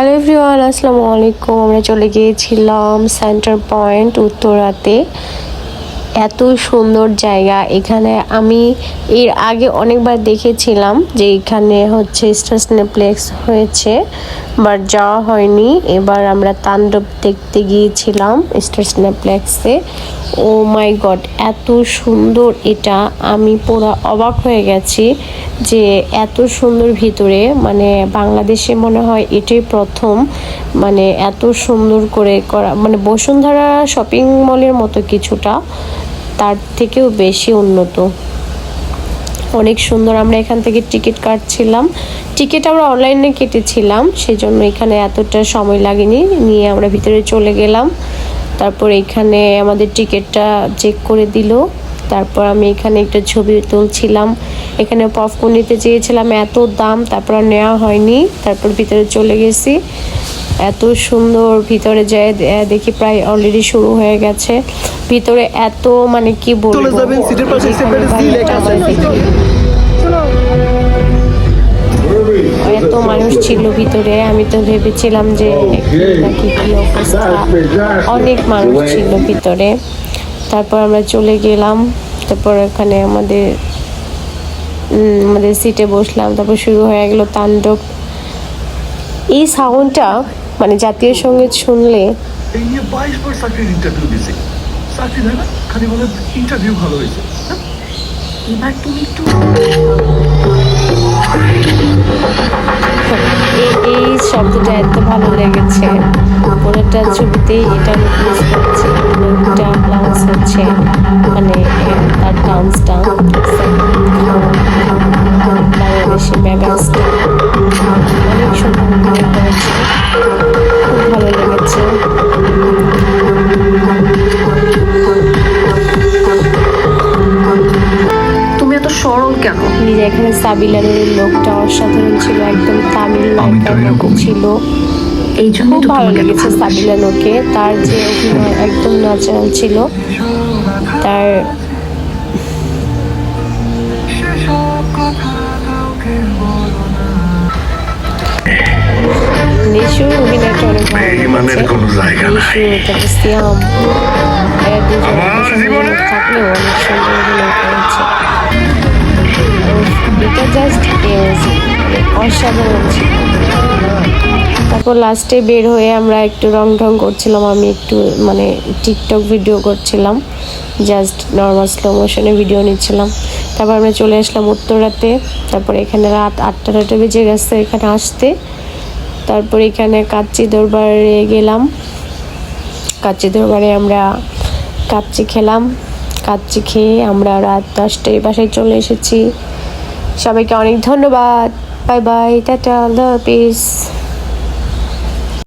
Hello everyone আসসালামু আলাইকুম। আমরা চলে গিয়েছিলাম সেন্টার পয়েন্ট উত্তরাতে। এত সুন্দর জায়গা। এখানে আমি এর আগে অনেকবার দেখেছিলাম যে এখানে হচ্ছে স্টার হয়েছে বাট যাওয়া হয়নি। এবার আমরা তাণ্ডব দেখতে গিয়েছিলাম স্টার ও মাই গড এত সুন্দর এটা। আমি পুরো অবাক হয়ে গেছি যে এত সুন্দর ভিতরে মানে বাংলাদেশে মনে হয় এটাই প্রথম মানে এত সুন্দর করে করা মানে বসুন্ধরা শপিং মলের মতো কিছুটা। তার থেকেও বেশি উন্নত। অনেক সুন্দর আমরা এখান থেকে টিকিট কাটছিলাম। টিকিট আমরা অনলাইনে কেটেছিলাম, সেজন্য এখানে এতটা সময় লাগেনি। নিয়ে আমরা ভিতরে চলে গেলাম। তারপর এখানে আমাদের টিকিটটা চেক করে দিল। তারপর আমি এখানে একটা ছবি তুলছিলাম। এখানে পপকর্ন নিতে চেয়েছিলাম, এত দাম, তারপর নেওয়া হয়নি। তারপর ভিতরে চলে গেছি। এত সুন্দর ভিতরে যায় দেখি প্রায় অলরেডি শুরু হয়ে গেছে। ভিতরে এত মানে কি বলব। এত মানুষ ছিল ভিতরে আমি তো ভেবেছিলাম যে নাকি কি অবস্থা। অনেক মানুষ ছিল ভিতরে। তারপর আমরা চলে গেলাম তারপর এখানে আমাদের উম, আমাদের সিটে বসলাম তারপর শুরু হয়ে গেল তাণ্ডব। এই সাউন্ডটা মানে জাতীয় সংগীত শুনলে এই নিয়ে বাইশ বার চাকরির ইন্টারভিউ দিয়েছে। চাকরি দেয় না খালি বলে ইন্টারভিউ ভালো হয়েছে। হ্যাঁ? এবার তুমি একটু এই এই শব্দটা এত ভালো লেগেছে। পুরোটা ছবিতেই এটা মিস করছি। এটা হচ্ছে। তুমি কেন? যে এখানে সাবিলানের লোকটা অসাধারণ ছিল একদম তামিল নায়িকার ছিল। এই জন্য ভালো লেগেছে। সাবিলানোকে তার যে অভিনয় একদম ন্যাচারাল ছিল। তার নিশুর অভিনয়টা অনেক ভালো লেগেছে। নিশু তারপর সিয়াম। থাকলেও অনেক সুন্দর অভিনয় করেছে। তারপর লাস্টে বের হয়ে আমরা একটু রং ঢং করছিলাম, আমি একটু মানে টিকটক ভিডিও করছিলাম জাস্ট নর্মাল স্লো মোশনে ভিডিও নিচ্ছিলাম। তারপর আমরা চলে আসলাম উত্তরাতে, তারপর এখানে রাত আটটা নটা বেজে গেছে এখানে আসতে। তারপর এখানে কাচ্চি দরবারে গেলাম। কাচ্চি দরবারে আমরা কাচ্চি খেলাম। কাচ্চি খেয়ে আমরা রাত দশটায় বাসায় চলে এসেছি। সবাইকে অনেক ধন্যবাদ। বাই বাই টাটা আল্লাহ হাফিজ